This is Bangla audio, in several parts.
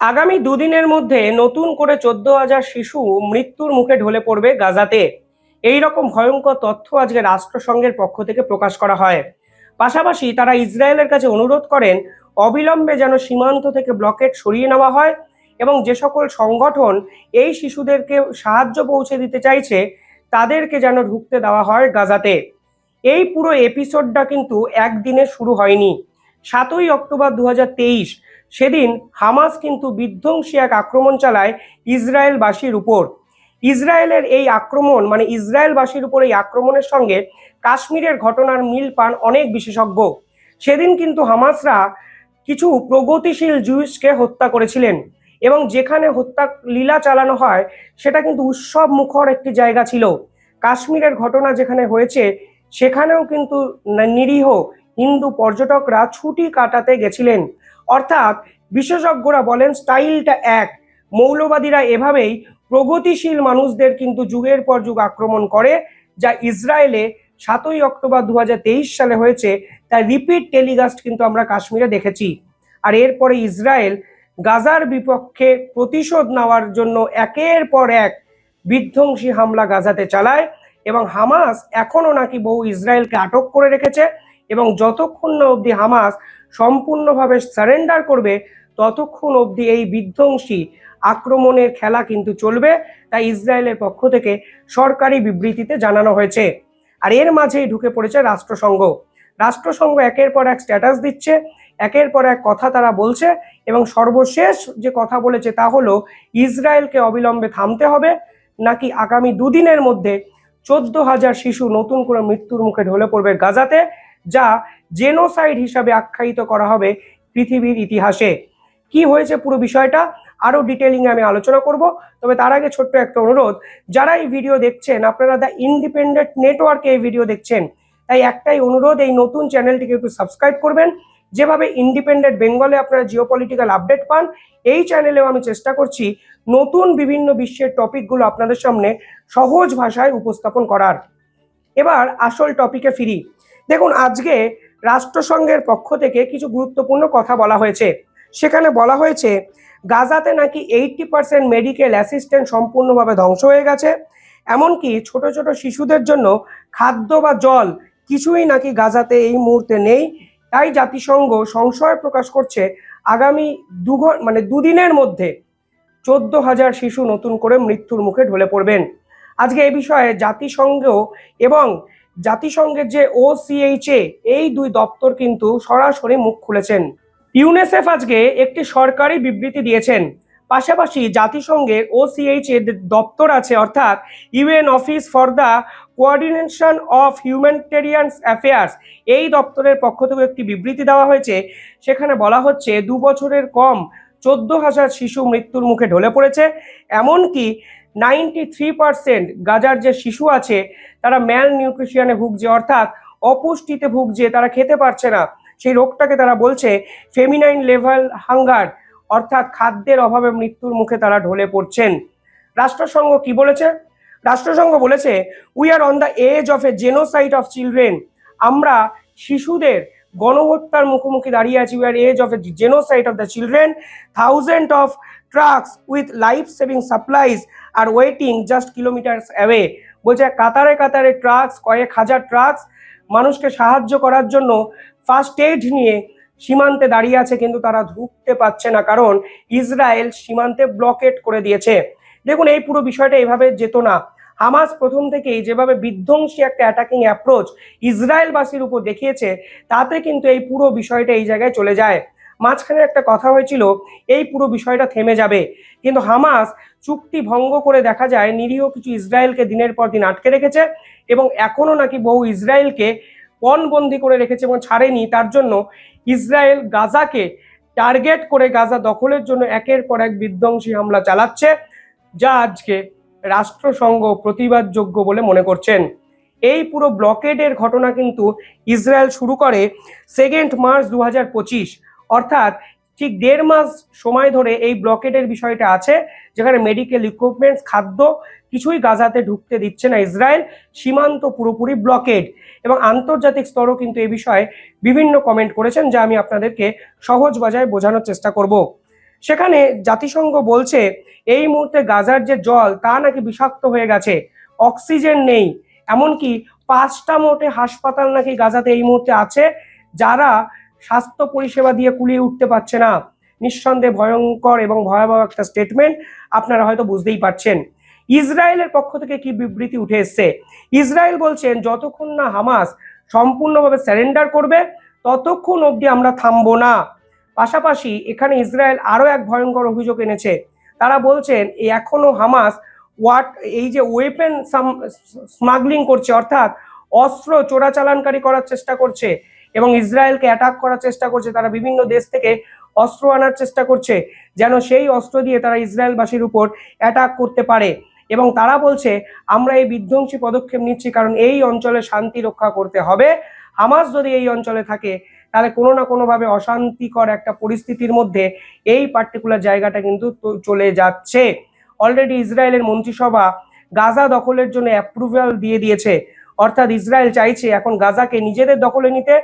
আগামী দুদিনের মধ্যে নতুন করে চোদ্দ হাজার শিশু মৃত্যুর মুখে ঢলে পড়বে গাজাতে। এই রকম ভয়ঙ্কর তথ্য আজকে রাষ্ট্রসংঘের পক্ষ থেকে প্রকাশ করা হয়। পাশাপাশি তারা ইসরায়েলের কাছে অনুরোধ করেন, অবিলম্বে যেন সীমান্ত থেকে ব্লকেট সরিয়ে নেওয়া হয় এবং যে সকল সংগঠন এই শিশুদেরকে সাহায্য পৌঁছে দিতে চাইছে, তাদেরকে যেন ঢুকতে দেওয়া হয় গাজাতে। এই পুরো এপিসোডটা কিন্তু একদিনে শুরু হয়নি। সাতই অক্টোবর দু হাজার তেইশ সেদিন হামাস কিন্তু বিধ্বংসী এক আক্রমণ চালায় ইসরায়েলবাসীর উপর। ইসরায়েলের এই আক্রমণ মানে ইসরায়েলবাসীর উপর এই আক্রমণের সঙ্গে কাশ্মীরের ঘটনার মিল পান অনেক বিশেষজ্ঞ। সেদিন কিন্তু হামাসরা কিছু প্রগতিশীল জুইসকে হত্যা করেছিলেন এবং যেখানে হত্যা লীলা চালানো হয়, সেটা কিন্তু উৎসব মুখর একটি জায়গা ছিল। কাশ্মীরের ঘটনা যেখানে হয়েছে, সেখানেও কিন্তু নিরীহ হিন্দু পর্যটকরা ছুটি কাটাতে গেছিলেন। অর্থাৎ বিশেষজ্ঞরা বলেন স্টাইলটা এক। মৌলবাদীরা এভাবেই প্রগতিশীল মানুষদের কিন্তু যুগের পর যুগ আক্রমণ করে, যা ইসরায়েলে সাতই অক্টোবর দু হাজার তেইশ সালে হয়েছে, তার রিপিট টেলিকাস্ট কিন্তু আমরা কাশ্মীরে দেখেছি। আর এরপরে ইসরায়েল গাজার বিপক্ষে প্রতিশোধ নেওয়ার জন্য একের পর এক বিধ্বংসী হামলা গাজাতে চালায় এবং হামাস এখনও নাকি বহু ইসরায়েলকে আটক করে রেখেছে। এবং যতক্ষণ না অবধি হামাস সম্পূর্ণভাবে সারেন্ডার করবে, ততক্ষণ অবধি এই বিধ্বংসী আক্রমণের খেলা কিন্তু চলবে, তাই ইসরায়েলের পক্ষ থেকে সরকারি বিবৃতিতে জানানো হয়েছে। আর এর মাঝেই ঢুকে পড়েছে রাষ্ট্রসংঘ। রাষ্ট্রসংঘ একের পর এক স্ট্যাটাস দিচ্ছে, একের পর এক কথা তারা বলছে, এবং সর্বশেষ যে কথা বলেছে তা হলো, ইসরায়েলকে অবিলম্বে থামতে হবে, নাকি আগামী দুদিনের মধ্যে চোদ্দ হাজার শিশু নতুন করে মৃত্যুর মুখে ঢলে পড়বে গাজাতে যা জেনোসাইড হিসাবে আখ্যায়িত করা হবে পৃথিবীর ইতিহাসে। কি হয়েছে পুরো বিষয়টা? আরও ডিটেলিং আমি আলোচনা করব। তবে তার আগে ছোট্ট একটা অনুরোধ, যারা এই ভিডিও দেখছেন, আপনারা দ্য ইন্ডিপেন্ডেন্ট নেটওয়ার্কে এই ভিডিও দেখছেন, তাই একটাই অনুরোধ, এই নতুন চ্যানেলটিকে একটু সাবস্ক্রাইব করবেন। যেভাবে ইন্ডিপেন্ডেন্ট বেঙ্গলে আপনারা জিও পলিটিক্যাল আপডেট পান, এই চ্যানেলেও আমি চেষ্টা করছি নতুন বিভিন্ন বিশ্বের টপিকগুলো আপনাদের সামনে সহজ ভাষায় উপস্থাপন করার। এবার আসল টপিকে ফিরি। দেখুন, আজকে রাষ্ট্রসংঘের পক্ষ থেকে কিছু গুরুত্বপূর্ণ কথা বলা হয়েছে। সেখানে বলা হয়েছে, গাজাতে নাকি এইটটি পার্সেন্ট মেডিকেল অ্যাসিস্ট্যান্ট সম্পূর্ণভাবে ধ্বংস হয়ে গেছে। এমনকি ছোট ছোট শিশুদের জন্য খাদ্য বা জল কিছুই নাকি গাজাতে এই মুহূর্তে নেই। তাই জাতিসংঘ সংশয় প্রকাশ করছে, আগামী দু মানে দুদিনের মধ্যে চোদ্দ হাজার শিশু নতুন করে মৃত্যুর মুখে ঢলে পড়বেন। আজকে এ বিষয়ে জাতিসংঘ এবং জাতিসংঘের যে ওসিএইচএ এই দুই দপ্তর কিন্তু সরাসরি মুখ খুলেছেন। ইউনেসেফ আজকে একটি সরকারি বিবৃতি দিয়েছেন। পাশাপাশি জাতিসংঘের ওসিএইচ এর দপ্তর আছে, অর্থাৎ UN office for the coordination of humanitarian affairs, এই দপ্তরের পক্ষ থেকে একটি বিবৃতি দেওয়া হয়েছে। সেখানে বলা হচ্ছে, দু বছরের কম চোদ্দ হাজার শিশু মৃত্যুর মুখে ঢলে পড়েছে। এমনকি নাইনটি থ্রি পার্সেন্ট গাজার যে শিশু আছে, তারা ম্যাল নিউট্রিশনে ভুগছে। অর্থাৎ অপুষ্টিতে ভুগছে, তারা খেতে পারছে না। সেই রোগটাকে তারা বলছে ফেমিনাইন লেভেল হাঙ্গার অর্থাৎ খাদ্যের অভাবে মৃত্যুর মুখে তারা ঢলে পড়ছেন। রাষ্ট্রসংঘ কি বলেছে? রাষ্ট্রসংঘ বলেছে we are on the edge of a genocide of children আমরা শিশুদের গণহত্যার মুখোমুখি দাঁড়িয়ে আছি। We are edge of a genocide of the children thousand of trucks with life saving supplies are waiting just kilometres away বলছে, কাতারে কাতারে ট্রাকস কয়েক হাজার ট্রাকস মানুষকে সাহায্য করার জন্য ফার্স্ট এইড নিয়ে সীমান্তে দাঁড়িয়ে আছে, কিন্তু তারা ঢুকতে পারছে না কারণ ইসরায়েল সীমান্তে ব্লকেট করে দিয়েছে। দেখুন, এই পুরো বিষয়টা এভাবে যেত না। হামাস প্রথম থেকেই যেভাবে বিধ্বংসী একটা অ্যাটাকিং অ্যাপ্রোচ ইসরায়েলবাসীর উপর দেখিয়েছে, তাতে কিন্তু এই পুরো বিষয়টা এই জায়গায় চলে যায়। মাঝখানে একটা কথা হয়েছিল, এই পুরো বিষয়টা থেমে যাবে। কিন্তু হামাস চুক্তি ভঙ্গ করে দেখা যায়, নিরীহ কিছু ইসরায়েলকে দিনের পর দিন আটকে রেখেছে এবং এখনও নাকি বহু ইসরায়েলকে পণবন্দি করে রেখেছে এবং ছাড়েনি। তার জন্য ইসরায়েল গাজাকে টার্গেট করে গাজা দখলের জন্য একের পর এক বিধ্বংসী হামলা চালাচ্ছে, যা আজকে রাষ্ট্রসংঘ প্রতিবাদযোগ্য বলে মনে করছেন। এই পুরো ব্লকেডের ঘটনা কিন্তু ইসরায়েল শুরু করে সেকেন্ড মার্চ দু হাজার পঁচিশ। অর্থাৎ ঠিক দেড় মাস সময় ধরে এই ব্লকেডের বিষয়টা আছে, যেখানে মেডিকেল ইকুইপমেন্টস খাদ্য কিছুই গাজাতে ঢুকতে দিচ্ছে না ইসরায়েল, সীমান্ত পুরোপুরি ব্লকেড এবং আন্তর্জাতিক স্তরও কিন্তু এ বিষয়ে বিভিন্ন কমেন্ট করেছেন, যা আমি আপনাদেরকে সহজ বাজায় বোঝানোর চেষ্টা করব। সেখানে জাতিসংঘ বলছে, এই মুহূর্তে গাজার যে জল, তা নাকি বিষাক্ত হয়ে গেছে, অক্সিজেন নেই। এমনকি পাঁচটা মোটে হাসপাতাল নাকি গাজাতে এই মুহূর্তে আছে, যারা স্বাস্থ্য পরিষেবা দিয়ে কুলিয়ে উঠতে পারছে না। নিঃসন্দেহে ভয়ঙ্কর এবং ভয়াবহ একটা স্টেটমেন্ট আপনারা হয়তো বুঝতেই পারছেন। ইসরায়েলের পক্ষ থেকে কি বিবৃতি উঠে এসছে? ইসরায়েল বলছেন, যতক্ষণ না হামাস সম্পূর্ণভাবে স্যারেন্ডার করবে, ততক্ষণ অবধি আমরা থামবো না। পাশাপাশি এখানে ইসরায়েল আরও এক ভয়ঙ্কর অভিযোগ এনেছে। তারা বলছেন এই এখনও হামাস ওয়াট এই যে ওয়েপেন স্মাগলিং করছে, অর্থাৎ অস্ত্র চোরাচালানকারী করার চেষ্টা করছে এবং ইসরায়েলকে অ্যাটাক করার চেষ্টা করছে, তারা বিভিন্ন দেশ থেকে অস্ত্র আনার চেষ্টা করছে, যেন সেই অস্ত্র দিয়ে তারা ইসরায়েলবাসীর উপর অ্যাটাক করতে পারে। এবং তারা বলছে, আমরা এই বিধ্বংসী পদক্ষেপ নিচ্ছি, কারণ এই অঞ্চলে শান্তি রক্ষা করতে হবে। হামাস যদি এই অঞ্চলে থাকে, তাহলে কোনো না কোনোভাবে অশান্তিকর একটা পরিস্থিতির মধ্যে এই পার্টিকুলার জায়গাটা কিন্তু চলে যাচ্ছে। অলরেডি ইসরায়েলের মন্ত্রিসভা গাজা দখলের জন্য অ্যাপ্রুভাল দিয়ে দিয়েছে। অর্থাৎ ইসরায়েল চাইছে এখন গাজাকে নিজেদের দখলে নিতে।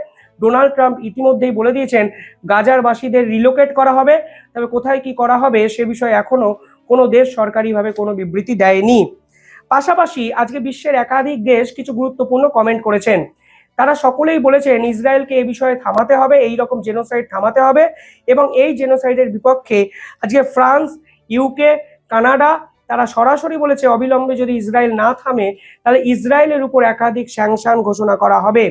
ডোনাল্ড ট্রাম্প ইতিমধ্যেই বলে দিয়েছেন, গাজারবাসীদের রিলোকেট করা হবে। তবে কোথায় কি করা হবে সে বিষয়ে এখনও কোনো দেশ সরকারিভাবে কোনো বিবৃতি দেয়নি। পাশাপাশি আজকে বিশ্বের একাধিক দেশ কিছু গুরুত্বপূর্ণ কমেন্ট করেছেন। তারা সকলেই বলেছেন, ইসরায়েলকে এ বিষয়ে থামাতে হবে এই রকম জেনোসাইড থামাতে হবে এবং এই জেনোসাইডের বিপক্ষে আজকে ফ্রান্স ইউকে কানাডা তারা সরাসরি বলেছে, অবিলম্বে যদি ইসরায়েল না থামে, তাহলে ইসরায়েলের উপর একাধিক স্যাংশন ঘোষণা করা হবে।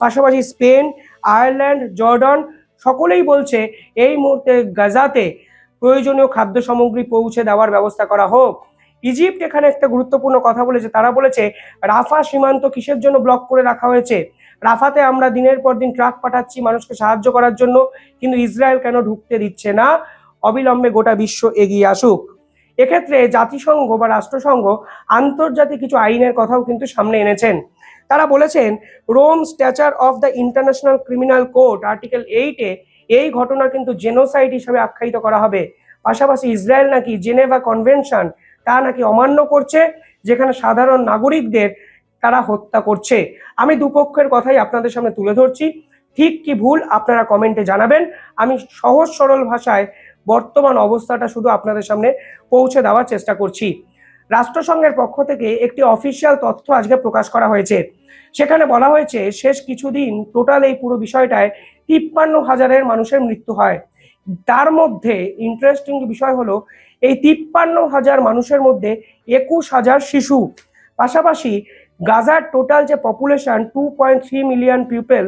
পাশাপাশি স্পেন আয়ারল্যান্ড, জর্ডন, সকলেই বলছে এই মুহূর্তে গাজাতে প্রয়োজনীয় খাদ্য সামগ্রী পৌঁছে দেওয়ার ব্যবস্থা করা হোক। ইজিপ্ট এখানে একটা গুরুত্বপূর্ণ কথা বলেছে। তারা বলেছে, রাফা সীমান্ত কিসের জন্য ব্লক করে রাখা হয়েছে? রাফাতে আমরা দিনের পর দিন ট্রাক পাঠাচ্ছি মানুষকে সাহায্য করার জন্য, কিন্তু ইসরায়েল কেন ঢুকতে দিচ্ছে না? অবিলম্বে গোটা বিশ্ব এগিয়ে আসুক। এক্ষেত্রে জাতিসংঘ বা রাষ্ট্রসংঘ আন্তর্জাতিক কিছু আইনের কথাও কিন্তু সামনে এনেছেন। তারা বলেছেন, Rome statute of the international criminal court article এইটে এই ঘটনা কিন্তু জেনোসাইড হিসাবে আখ্যায়িত করা হবে। পাশাপাশি ইসরায়েল নাকি জেনেভা কনভেনশন, তা নাকি অমান্য করছে, যেখানে সাধারণ নাগরিকদের তারা হত্যা করছে। আমি দুপক্ষের কথাই আপনাদের সামনে তুলে ধরছি। ঠিক কি ভুল, আপনারা কমেন্টে জানাবেন। আমি সহজ সরল ভাষায় বর্তমান অবস্থাটা শুধু আপনাদের সামনে পৌঁছে দেওয়ার চেষ্টা করছি। রাষ্ট্রসংঘের পক্ষ থেকে একটি অফিসিয়াল তথ্য আজকে প্রকাশ করা হয়েছে। সেখানে বলা হয়েছে, শেষ কিছুদিন টোটাল এই পুরো বিষয়টায় তিপ্পান্ন হাজারের মানুষের মৃত্যু হয়। তার মধ্যে ইন্টারেস্টিং বিষয় হলো, এই তিপ্পান্ন হাজার মানুষের মধ্যে একুশ হাজার শিশু। পাশাপাশি গাজার টোটাল যে population two point three million people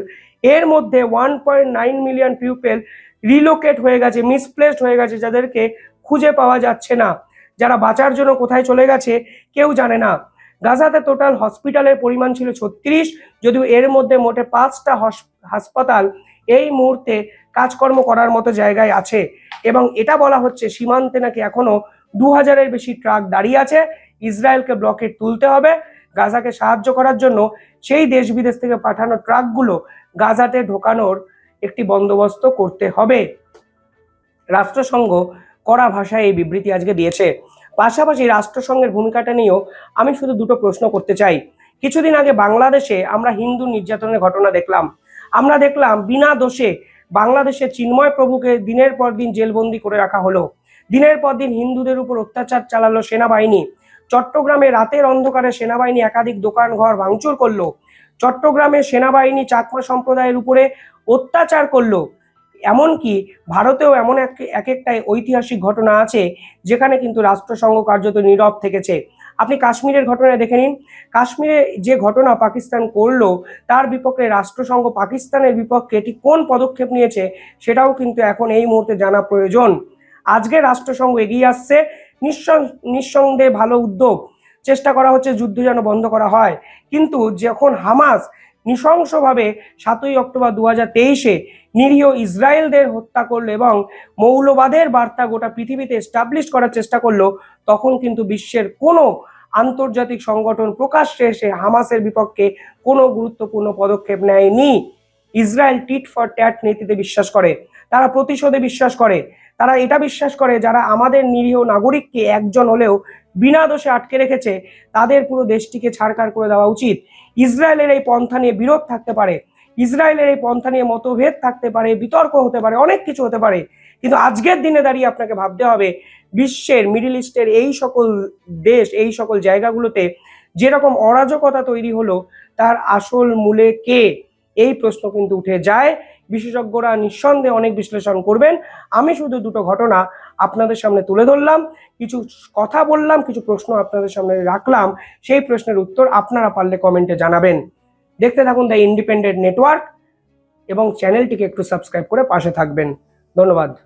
এর মধ্যে one point nine million people relocate হয়ে গেছে মিসপ্লেসড হয়ে গেছে, যাদেরকে খুঁজে পাওয়া যাচ্ছে না। যারা বাঁচার জন্য কোথায় চলে গেছে, কেউ জানে না। গাজাতে টোটাল হসপিটালের পরিমাণ ছিল ছত্রিশ, যদিও এর মধ্যে মোটে পাঁচটা হস- হাসপাতাল এই মুহূর্তে কাজকর্ম করার মতো জায়গায় আছে। এবং এটা বলা হচ্ছে সীমান্তে নাকি এখনও দু হাজারের বেশি ট্রাক দাঁড়িয়ে আছে। ইসরায়েলকে ব্লকেট তুলতে হবে। গাজাকে সাহায্য করার জন্য সেই দেশ বিদেশ থেকে পাঠানো ট্রাকগুলো গাজাতে ঢোকানোর একটি বন্দোবস্ত করতে হবে। রাষ্ট্রসংঘ কড়া ভাষায় এই বিবৃতি আজকে দিয়েছে। পাশাপাশি রাষ্ট্রসংঘের ভূমিকাটা নিয়েও আমি শুধু দুটো প্রশ্ন করতে চাই। কিছুদিন আগে বাংলাদেশে আমরা হিন্দু নির্যাতনের ঘটনা দেখলাম। আমরা দেখলাম বিনা দোষে বাংলাদেশে চিন্ময় প্রভুকে দিনের পর দিন জেলবন্দি করে রাখা হলো। দিনের পর দিন হিন্দুদের উপর অত্যাচার চালালো সেনাবাহিনী। চট্টগ্রামে রাতের অন্ধকারে সেনাবাহিনী একাধিক দোকান ঘর ভাঙচুর করল। চট্টগ্রামে সেনাবাহিনী চাকমা সম্প্রদায়ের উপরে অত্যাচার করল। এমনকি ভারতেও এমন এক এক একটা ঐতিহাসিক ঘটনা আছে, যেখানে কিন্তু রাষ্ট্রসংঘ কার্যত নীরব থেকেছে। আপনি কাশ্মীরের ঘটনা দেখে নিন। কাশ্মীরে যে ঘটনা পাকিস্তান করল, তার বিপক্ষে রাষ্ট্রসংঘ পাকিস্তানের বিপক্ষে এটি কোন পদক্ষেপ নিয়েছে, সেটাও কিন্তু এখন এই মুহূর্তে জানা প্রয়োজন। আজকে রাষ্ট্রসংঘ এগিয়ে আসছে। নিঃসং- নিঃসন্দেহে ভালো উদ্যোগ। চেষ্টা করা হচ্ছে যুদ্ধ যেন বন্ধ করা হয়। কিন্তু যখন হামাস নৃশংসভাবে সাতই অক্টোবর দু হাজার তেইশে নিরীহ ইসরায়েলদের হত্যা করল এবং মৌলবাদের বার্তা গোটা পৃথিবীতে এস্টাবলিশ করার চেষ্টা করল, তখন কিন্তু বিশ্বের কোনো আন্তর্জাতিক সংগঠন প্রকাশ্যে এসে হামাসের বিপক্ষে কোনো গুরুত্বপূর্ণ পদক্ষেপ নেয়নি। ইসরায়েল টিট ফর ট্যাট নীতিতে বিশ্বাস করে, তারা প্রতিশোধে বিশ্বাস করে, তারা এটা বিশ্বাস করে যারা আমাদের নিরীহ নাগরিককে একজন হলেও বিনা দোষে আটকে রেখেছে, তাদের পুরো দেশটিকে ছাড়কার করে দেওয়া উচিত। ইসরায়েলের এই পন্থা নিয়ে বিরোধ থাকতে পারে, ইসরায়েলের এই পন্থা নিয়ে মতভেদ থাকতে পারে, বিতর্ক হতে পারে, অনেক কিছু হতে পারে। কিন্তু আজকের দিনে দাঁড়িয়ে আপনাকে ভাবতে হবে, বিশ্বের, মিডিল ইস্টের এই সকল দেশ, এই সকল জায়গাগুলোতে যেরকম অরাজকতা তৈরি হলো, তার আসল মূলে কে? এই প্রশ্ন কিন্তু উঠে যায়। বিশেষজ্ঞরা নিঃসন্দেহে অনেক বিশ্লেষণ করবেন। আমি শুধু দুটো ঘটনা আপনাদের সামনে তুলে ধরলাম। কিছু কথা বললাম, কিছু প্রশ্ন আপনাদের সামনে রাখলাম। সেই প্রশ্নের উত্তর আপনারা পারলে কমেন্টে জানাবেন। দেখতে থাকুন দ্য ইন্ডিপেন্ডেন্ট নেটওয়ার্ক এবং চ্যানেলটিকে একটু সাবস্ক্রাইব করে পাশে থাকবেন। ধন্যবাদ।